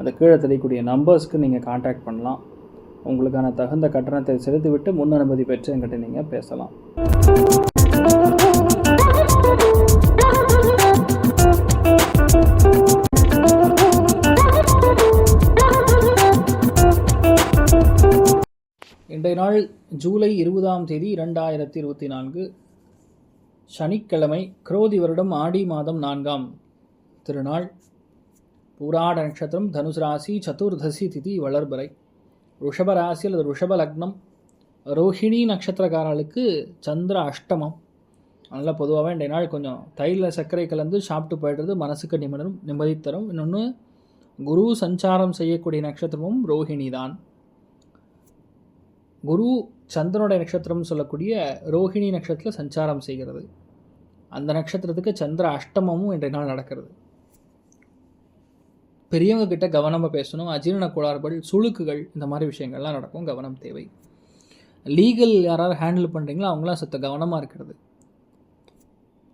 அந்த கீழே தெரியக்கூடிய நம்பர்ஸ்க்கு நீங்கள் காண்டாக்ட் பண்ணலாம். உங்களுக்கான தகுந்த கட்டணத்தை செலுத்திவிட்டு முன் அனுமதி பெற்று என்கிட்ட நீங்கள் பேசலாம். இன்றைய நாள் ஜூலை இருபதாம் தேதி இரண்டாயிரத்தி இருபத்தி நான்கு. சனிக்கிழமை குரோதி வருடம் ஆடி மாதம் நான்காம் திருநாள். பூராட நட்சத்திரம் தனுசு ராசி சதுர்தசி திதி வளர்பறை. ரிஷப ராசி அல்லது ரிஷப லக்னம் ரோஹிணி நட்சத்திரக்காரர்களுக்கு சந்திர அஷ்டமம். அதனால் பொதுவாகவே இன்றைய நாள் கொஞ்சம் தையில் சர்க்கரை கலந்து சாப்பிட்டு போயிடுறது மனசுக்கு நிம்மதியும் நிம்மதி தரும். இன்னொன்று குரு சஞ்சாரம் செய்யக்கூடிய நட்சத்திரமும் ரோஹிணி தான். குரு சந்திரனுடைய நட்சத்திரம் சொல்லக்கூடிய ரோஹிணி நட்சத்திரத்தில் சஞ்சாரம் செய்கிறது. அந்த நட்சத்திரத்துக்கு சந்திர அஷ்டமமும் இன்றைய நாள் நடக்கிறது. பெரியவங்க கிட்ட கவனமாக பேசணும் அஜீரண கோளாறுகள் சுழுக்குகள் இந்த மாதிரி விஷயங்கள்லாம் நடக்கும் கவனம் தேவை. லீகல் யாராவது ஹேண்டில் பண்ணுறீங்களோ அவங்களாம் சத்த கவனமாக இருக்கிறது.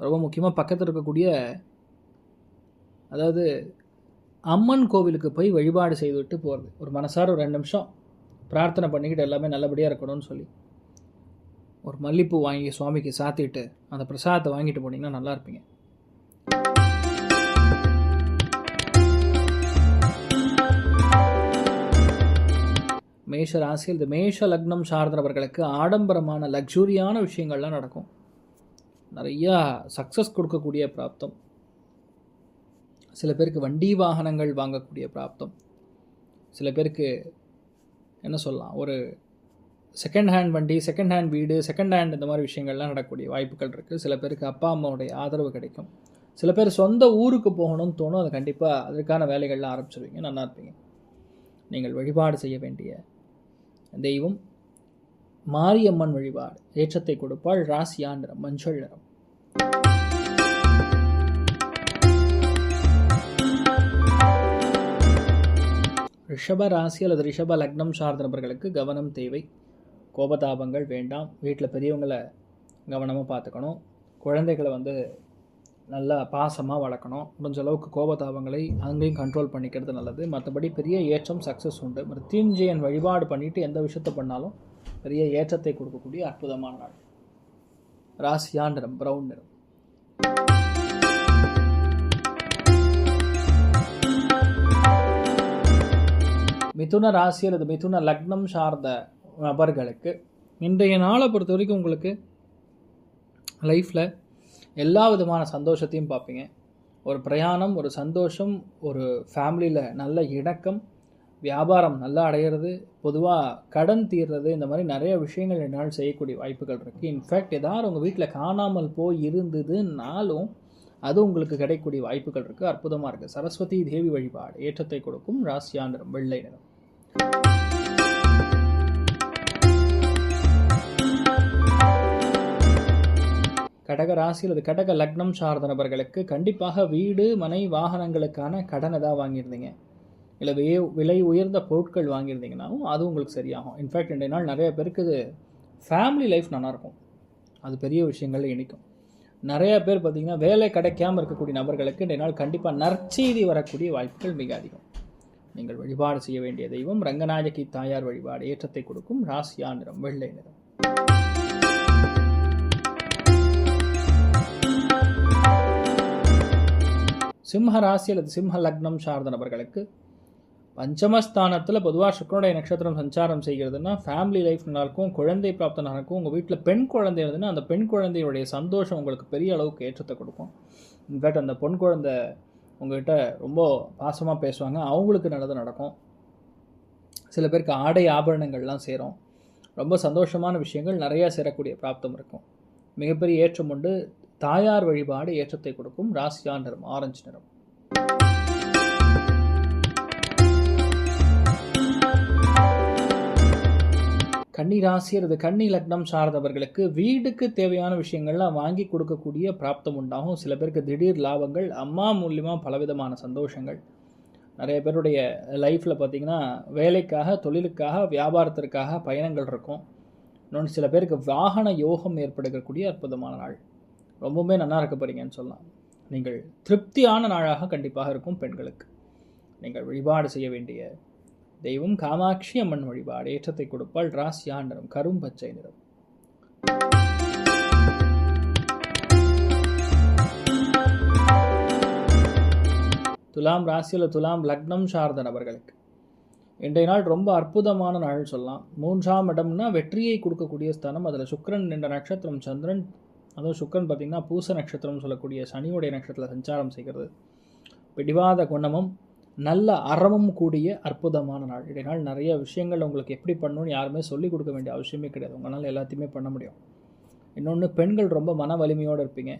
ரொம்ப முக்கியமாக பக்கத்தில் இருக்கக்கூடிய அதாவது அம்மன் கோவிலுக்கு போய் வழிபாடு செய்துவிட்டு போகிறது ஒரு மனசார ஒரு ரெண்டு நிமிஷம் பிரார்த்தனை பண்ணிக்கிட்டு எல்லாமே நல்லபடியாக இருக்கணும்னு சொல்லி. ஒரு மல்லிப்பூ வாங்கி சுவாமிக்கு சாத்திட்டு அந்த பிரசாதத்தை வாங்கிட்டு போனீங்கன்னா நல்லா இருப்பீங்க. மேஷ ராசியில் இந்த மேஷ லக்னம் சார்ந்தவர்களுக்கு ஆடம்பரமான லக்ஸூரியான விஷயங்கள்லாம் நடக்கும். நிறையா சக்ஸஸ் கொடுக்கக்கூடிய பிராப்தம். சில பேருக்கு வண்டி வாகனங்கள் வாங்கக்கூடிய பிராப்தம். சில பேருக்கு என்ன சொல்லலாம் ஒரு செகண்ட் ஹேண்ட் வண்டி செகண்ட் ஹேண்ட் வீடு செகண்ட் ஹேண்ட் இந்த மாதிரி விஷயங்கள்லாம் நடக்கக்கூடிய வாய்ப்புகள் இருக்குது சில பேருக்கு அப்பா அம்மாவுடைய ஆதரவு கிடைக்கும். சில பேர் சொந்த ஊருக்கு போகணும்னு தோணும் அது கண்டிப்பாக அதற்கான வேலைகள்லாம் ஆரம்பிச்சிருவீங்க நல்லா இருப்பீங்க. நீங்கள் வழிபாடு செய்ய வேண்டிய தெய்வம் மாரியம்மன் வழிபாடு ஏற்றத்தை கொடுப்பாள் ராசியா நிறம் மஞ்சள் நிறம் ரிஷப ராசி அல்லது ரிஷப லக்னம் சார்ந்த நபர்களுக்கு கவனம் தேவை. கோபதாபங்கள் வேண்டாம். வீட்டில் பெரியவங்களை கவனமாக பார்த்துக்கணும். குழந்தைகளை வந்து நல்லா பாசமாக வளர்க்கணும். முடிஞ்ச அளவுக்கு கோபதாபங்களை அங்கேயும் கண்ட்ரோல் பண்ணிக்கிறது நல்லது. மற்றபடி பெரிய ஏற்றம் சக்ஸஸ் உண்டு. மிருத்யுஞ்சயன் வழிபாடு பண்ணிவிட்டு எந்த விஷயத்தை பண்ணாலும் பெரிய ஏற்றத்தை கொடுக்கக்கூடிய அற்புதமான நாள். ராசியா நிறம் ப்ரௌன் நிறம். மிதுன ராசி அல்லது மிதுன லக்னம் சார்ந்த நபர்களுக்கு இன்றைய நாளை பொறுத்த வரைக்கும் உங்களுக்கு லைஃப்பில் எல்லா விதமான சந்தோஷத்தையும் பார்ப்பீங்க. ஒரு பிரயாணம் ஒரு சந்தோஷம் ஒரு ஃபேமிலியில் நல்ல இணக்கம் வியாபாரம் நல்லா அடையிறது பொதுவாக கடன் தீர்றது இந்த மாதிரி நிறைய விஷயங்கள் என்னால் செய்யக்கூடிய வாய்ப்புகள் இருக்குது இன்ஃபேக்ட் ஏதாவது உங்கள் வீட்டில் காணாமல் போய் இருந்ததுனாலும் அது உங்களுக்கு கிடைக்கக்கூடிய வாய்ப்புகள் இருக்குது அற்புதமாக இருக்குது சரஸ்வதி தேவி வழிபாடு ஏற்றத்தை கொடுக்கும் ராசியா வெள்ளை நிறம். கடக ராசி அல்லது கடக லக்னம் சார்ந்த நபர்களுக்கு கண்டிப்பாக வீடு மனை வாகனங்களுக்கான கடன் ஏதாவது வாங்கியிருந்தீங்க. இல்லை வே விலை உயர்ந்த பொருட்கள் வாங்கியிருந்தீங்கனாலும் அது உங்களுக்கு சரியாகும். இன்ஃபேக்ட் இன்றைய நாள் நிறைய பேருக்கு இது ஃபேமிலி லைஃப் நல்லாயிருக்கும் அது பெரிய விஷயங்கள் இணைக்கும் நிறைய பேர் பார்த்திங்கன்னா வேலை கிடைக்காமல் இருக்கக்கூடிய நபர்களுக்கு இன்றைய நாள் கண்டிப்பாக நற்செய்தி வரக்கூடிய வாய்ப்புகள் மிக அதிகம். நீங்கள் வழிபாடு செய்ய வேண்டிய தெய்வம் ரங்கநாயகி தாயார் வழிபாடு ஏற்றத்தை கொடுக்கும் ராசியா நிறம் வெள்ளை நிறம். சிம்ம ராசி அல்லது சிம்ம லக்னம் சார்ந்த நபர்களுக்கு பஞ்சமஸ்தானத்தில் பொதுவாக சுக்கரனுடைய நட்சத்திரம் சஞ்சாரம் செய்கிறதுனா ஃபேமிலி லைஃப் நல்லாயிருக்கும் குழந்தை பிராப்தம் நடக்கும் உங்கள் வீட்டில் பெண் குழந்தை இருந்ததுன்னா அந்த பெண் குழந்தையுடைய சந்தோஷம் உங்களுக்கு பெரிய அளவுக்கு ஏற்றத்தை கொடுக்கும். இன்ஃபேக்ட் அந்த பொன் குழந்தை உங்கள்கிட்ட ரொம்ப பாசமாக பேசுவாங்க அவங்களுக்கு நல்லது நடக்கும். சில பேருக்கு ஆடை ஆபரணங்கள்லாம் சேரும். ரொம்ப சந்தோஷமான விஷயங்கள் நிறையா சேரக்கூடிய பிராப்தம் இருக்கும். மிகப்பெரிய ஏற்றம் உண்டு. தாயார் வழிபாடு ஏற்றத்தை கொடுக்கும் ராசியா நிறம் ஆரஞ்சு நிறம். கன்னி ராசியர் இது கன்னி லக்னம் சார்ந்தவர்களுக்கு வீடுக்கு தேவையான விஷயங்கள்லாம் வாங்கி கொடுக்கக்கூடிய பிராப்தம் உண்டாகும். சில பேருக்கு திடீர் லாபங்கள் அம்மா மூலியமாக பலவிதமான சந்தோஷங்கள். நிறைய பேருடைய லைஃப்பில் பார்த்திங்கன்னா வேலைக்காக தொழிலுக்காக வியாபாரத்திற்காக பயணங்கள் இருக்கும். இன்னொன்று சில பேருக்கு வாகன யோகம் ஏற்படுத்தக்கூடிய அற்புதமான நாள். ரொம்பவுமே நல்லா இருக்க போகிறீங்கன்னு சொல்லலாம். நீங்கள் திருப்தியான நாளாக கண்டிப்பாக இருக்கும் பெண்களுக்கு. நீங்கள் வழிபாடு செய்ய வேண்டிய தெய்வம் காமாட்சி அம்மன் வழிபாடு ஏற்றத்தை கொடுப்பால் ராசியா நிறம் கரும் பச்சை நிறம். துலாம் ராசியில் துலாம் லக்னம் சார்ந்த நபர்களுக்கு. இன்றைய நாள் ரொம்ப அற்புதமான நாள் சொல்லலாம். மூன்றாம் இடம்னா வெற்றியை கொடுக்கக்கூடிய ஸ்தானம். அதில் சுக்கரன் என்ற நட்சத்திரம் சந்திரன் அதுவும் சுக்கரன் பார்த்திங்கன்னா பூச நட்சத்திரம் சொல்லக்கூடிய சனியுடைய நட்சத்திரத்தில் சஞ்சாரம் செய்கிறது. பிடிவாத குணமும் நல்ல அறமும் கூடிய அற்புதமான நாள். இன்றைய நாள் நிறைய விஷயங்கள் உங்களுக்கு எப்படி பண்ணணும்னு யாருமே சொல்லிக் கொடுக்க வேண்டிய அவசியமே கிடையாது. உங்களால் எல்லாத்தையுமே பண்ண முடியும். இன்னொன்று பெண்கள் ரொம்ப மன வலிமையோடு இருப்பீங்க.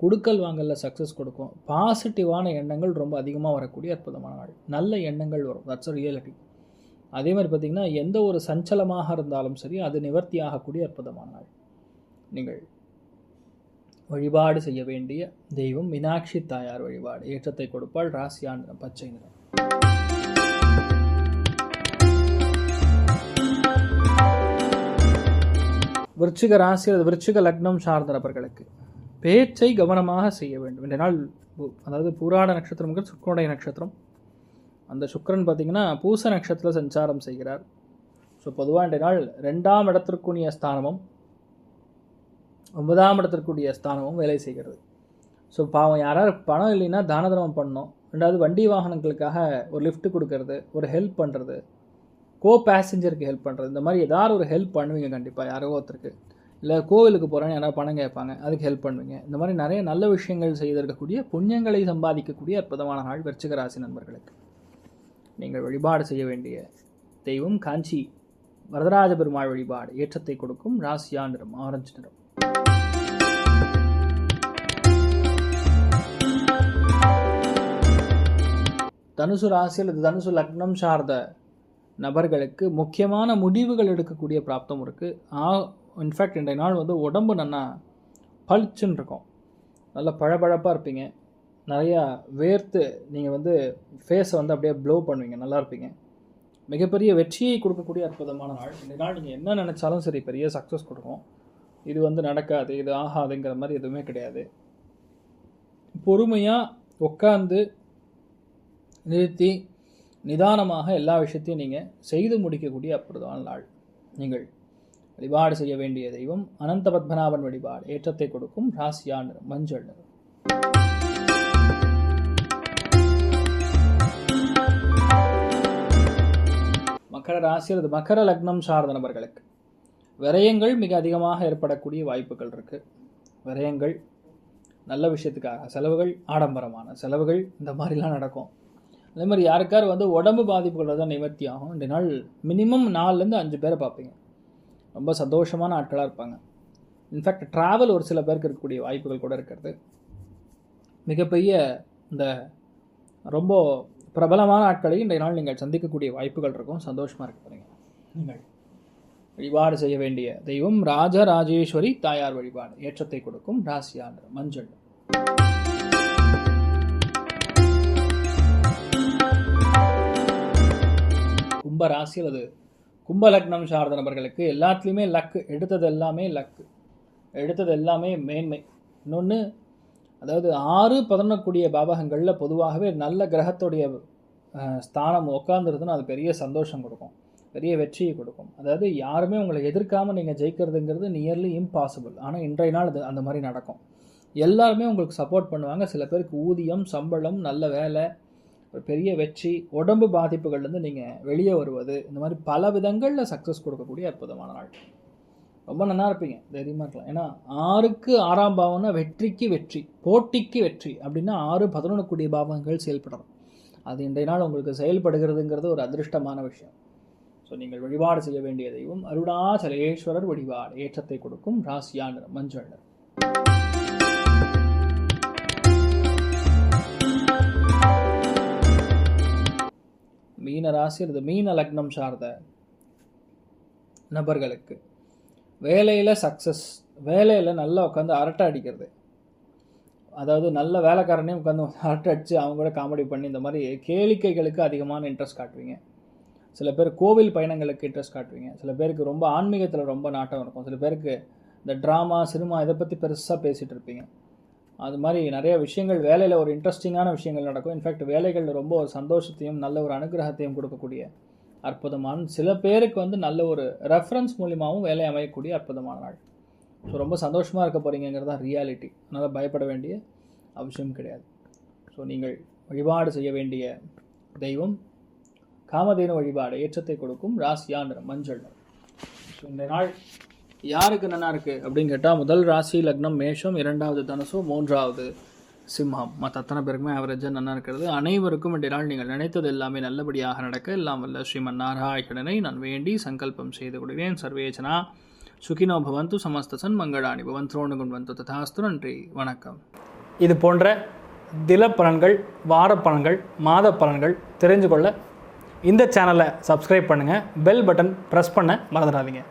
கொடுக்கல் வாங்கலில் சக்ஸஸ் கொடுக்கும். பாசிட்டிவான எண்ணங்கள் ரொம்ப அதிகமாக வரக்கூடிய அற்புதமான நாள். நல்ல எண்ணங்கள் வரும். தட்ஸ் ரியாலிட்டி அதே மாதிரி பார்த்திங்கன்னா எந்த ஒரு சஞ்சலமாக இருந்தாலும் சரி அது நிவர்த்தி ஆகக்கூடிய அற்புதமான நாள். நீங்கள் வழிபாடு செய்ய வேண்டிய தெய்வம் மீனாட்சி தாயார் வழிபாடு. ஏற்றத்தை கொடுப்பாள் ராசியா நிறம் பச்சை நிறம். விருச்சிக ராசி அல்லது விருச்சிக லக்னம் சார்ந்த நபர்களுக்கு பேச்சை கவனமாக செய்ய வேண்டும். இந்த நாள் அதாவது பூராட நட்சத்திரம்ங்கிறது சுக்கரனுடைய நட்சத்திரம். அந்த சுக்கரன் பார்த்திங்கன்னா பூச நட்சத்திரத்தில் சஞ்சாரம் செய்கிறார். ஸோ பொதுவாக இந்த நாள் ரெண்டாம் இடத்திற்குரிய ஸ்தானமும் ஒன்பதாம் இடத்திற்குரிய ஸ்தானமும் வேலை செய்கிறது. ஸோ பாவம் யாராவது பணம் இல்லைன்னா தான தர்மம் பண்ணணும். ரெண்டாவது வண்டி வாகனங்களுக்காக ஒரு லிஃப்ட் கொடுக்கறது ஒரு ஹெல்ப் பண்ணுறது கோ பேசஞ்சருக்கு ஹெல்ப் பண்ணுறது இந்த மாதிரி ஏதாவது ஒரு ஹெல்ப் பண்ணுவீங்க கண்டிப்பாக யாரோ ஒருத்தருக்கு. இல்லை கோவிலுக்கு போகிறேன்னு யாராவது பணம் கேட்பாங்க அதுக்கு ஹெல்ப் பண்ணுவீங்க. இந்த மாதிரி நிறைய நல்ல விஷயங்கள் செய்திருக்கக்கூடிய புண்ணியங்களை சம்பாதிக்கக்கூடிய அற்புதமான நாள் விருச்சிக ராசி நண்பர்களுக்கு. நீங்கள் வழிபாடு செய்ய வேண்டிய தெய்வம் காஞ்சி. வரதராஜ பெருமாள் வழிபாடு ஏற்றத்தை கொடுக்கும் ராசியா நிறம் ஆரஞ்சு நிறம். தனுசு ராசி அல்லது தனுசு லக்னம் சார்ந்த நபர்களுக்கு முக்கியமான முடிவுகள் எடுக்கக்கூடிய பிராப்தம் இருக்குது ஆ இன்ஃபேக்ட் இன்றைய நாள் வந்து உடம்பு நல்லா பளிச்சுன்னு இருக்கும். நல்ல பழபழப்பாக இருப்பீங்க. நிறையா வேர்த்து நீங்கள் வந்து ஃபேஸை வந்து அப்படியே ப்ளோ பண்ணுவீங்க. நல்லா இருப்பீங்க. மிகப்பெரிய வெற்றியை கொடுக்கக்கூடிய அற்புதமான நாள். இந்த நாள் நீங்கள் என்ன நினச்சாலும் சரி பெரிய சக்ஸஸ் கொடுக்கும். இது வந்து நடக்காது இது ஆகாதுங்கிற மாதிரி எதுவுமே கிடையாது. பொறுமையாக உட்காந்து நிறுத்தி நிதானமாக எல்லா விஷயத்தையும் நீங்கள் செய்து முடிக்கக்கூடிய அற்புதமான நாள். நீங்கள் வழிபாடு செய்ய வேண்டிய தெய்வம் அனந்த பத்மநாபன் வழிபாடு ஏற்றத்தை கொடுக்கும் ராசியா நிறம் மஞ்சள். நிறம் மகர ராசி அல்லது மகர லக்னம் சார்ந்த நபர்களுக்கு விரயங்கள் மிக அதிகமாக ஏற்படக்கூடிய வாய்ப்புகள் இருக்குது விரயங்கள் நல்ல விஷயத்துக்காக செலவுகள் ஆடம்பரமான செலவுகள் இந்த மாதிரிலாம் நடக்கும். அதே மாதிரி யாருக்காரு வந்து உடம்பு பாதிப்புகள் தான் நிவர்த்தி ஆகும். ரெண்டு நாள் மினிமம் நாலுலேருந்து அஞ்சு பேரை பார்ப்பீங்க. ரொம்ப சந்தோஷமான ஆட்களாக இருப்பாங்க. இன்ஃபேக்ட் ட்ராவல் ஒரு சில பேருக்கு இருக்கக்கூடிய வாய்ப்புகள் கூட இருக்கிறது. மிகப்பெரிய இந்த ரொம்ப பிரபலமான ஆட்களையும் இன்றைய நாள் நீங்கள் சந்திக்கக்கூடிய வாய்ப்புகள் இருக்கும். சந்தோஷமாக இருக்க போகிறீங்க நீங்கள் வழிபாடு செய்ய வேண்டிய தெய்வம் ராஜராஜேஸ்வரி தாயார் வழிபாடு ஏற்றத்தை கொடுக்கும். ராசியாண்டு மஞ்சள். கும்ப ராசியில் அது கும்ப லக்னம் சார்ந்த நபர்களுக்கு எல்லாத்துலேயுமே லக்கு எடுத்தது எல்லாமே லக்கு எடுத்தது எல்லாமே மேன்மை. இன்னொன்று அதாவது ஆறு பதினொக்கூடிய பாவகங்களில் பொதுவாகவே நல்ல கிரகத்துடைய ஸ்தானம் உட்காந்துருதுன்னு அது பெரிய சந்தோஷம் கொடுக்கும். பெரிய வெற்றியை கொடுக்கும். அதாவது யாருமே உங்களை எதிர்க்காமல் நீங்கள் ஜெயிக்கிறதுங்கிறது நியர்லி இம்பாசிபிள் ஆனால் இன்றைய நாள் அது அந்த மாதிரி நடக்கும். எல்லாருமே உங்களுக்கு சப்போர்ட் பண்ணுவாங்க. சில பேருக்கு ஊதியம் சம்பளம் நல்ல வேலை ஒரு பெரிய வெற்றி உடம்பு பாதிப்புகள்லேருந்து நீங்கள் வெளியே வருவது இந்த மாதிரி பல விதங்களில் சக்ஸஸ் கொடுக்கக்கூடிய அற்புதமான நாள். ரொம்ப நல்லா இருப்பீங்க தைரியமாக இருக்கலாம். ஏன்னா ஆறுக்கு ஆறாம் பாவம்னா வெற்றிக்கு வெற்றி போட்டிக்கு வெற்றி அப்படின்னா ஆறு பதினொன்று கூடிய பாவங்கள் செயல்படணும். அது இன்றைய நாள் உங்களுக்கு செயல்படுகிறதுங்கிறது ஒரு அதிர்ஷ்டமான விஷயம். ஸோ நீங்கள் வழிபாடு செய்ய வேண்டிய தெய்வம் அருணாச்சலேஸ்வரர் வழிபாடு ஏற்றத்தை கொடுக்கும் ராசியான நிறம் மஞ்சள். மீன ராசி அல்லது மீன லக்னம் சார்ந்த நபர்களுக்கு வேலையில் சக்ஸஸ் வேலையில் நல்லா உட்காந்து அரட்டை அடிக்கிறது. அதாவது நல்ல வேலைக்காரனையும் உட்காந்து அரட்டை அடித்து அவங்க கூட காமெடி பண்ணி இந்த மாதிரி கேளிக்கைகளுக்கு அதிகமான இன்ட்ரெஸ்ட் காட்டுவீங்க. சில பேர் கோவில் பயணங்களுக்கு இன்ட்ரெஸ்ட் காட்டுவீங்க. சில பேருக்கு ரொம்ப ஆன்மீகத்தில் ரொம்ப நாட்டம் இருக்கும். சில பேருக்கு இந்த ட்ராமா சினிமா இதை பற்றி பெருசாக பேசிகிட்டு இருப்பீங்க. அது மாதிரி நிறைய விஷயங்கள் வேலையில் ஒரு இன்ட்ரெஸ்டிங்கான விஷயங்கள் நடக்கும். இன்ஃபேக்ட் வேலைகளில் ரொம்ப ஒரு சந்தோஷத்தையும் நல்ல ஒரு அனுகிரகத்தையும் கொடுக்கக்கூடிய அற்புதமான சில பேருக்கு வந்து நல்ல ஒரு ரெஃபரன்ஸ் மூலியமாகவும் வேலை அமையக்கூடிய அற்புதமான நாள். ஸோ ரொம்ப சந்தோஷமாக இருக்க போகிறீங்கிறது தான் ரியாலிட்டி அதனால் பயப்பட வேண்டிய அவசியம் கிடையாது. ஸோ நீங்கள் வழிபாடு செய்ய வேண்டிய தெய்வம் காமதேனு வழிபாடு ஏற்றத்தை கொடுக்கும் ராசியான மஞ்சள். ஸோ இந்த நாள் யாருக்கு நல்லா இருக்குது அப்படின்னு கேட்டால் முதல் ராசி லக்னம் மேஷம் இரண்டாவது தனுசு மூன்றாவது சிம்ஹம் மற்ற அத்தனை பேருக்குமே ஆவரேஜாக நல்லா இருக்கிறது. அனைவருக்கும் இன்றைய நாள் நீங்கள் நினைத்தது எல்லாமே நல்லபடியாக நடக்க எல்லாம் வல்ல. ஸ்ரீமன் நாராயணனை நான் வேண்டி சங்கல்பம் செய்து கொடுவேன் சர்வேஜனா. சுகினோ பவந்து சமஸ்தசன் மங்களாணி பவன். திரோணுகுன் வந்து ததாஸ்து. நன்றி. வணக்கம். இது போன்ற தில பலன்கள் வார பலன்கள் மாத பலன்கள் தெரிஞ்சு கொள்ள இந்த சேனலை சப்ஸ்கிரைப் பண்ணுங்கள் பெல் பட்டன் ப்ரெஸ் பண்ண மறந்துடாதீங்க.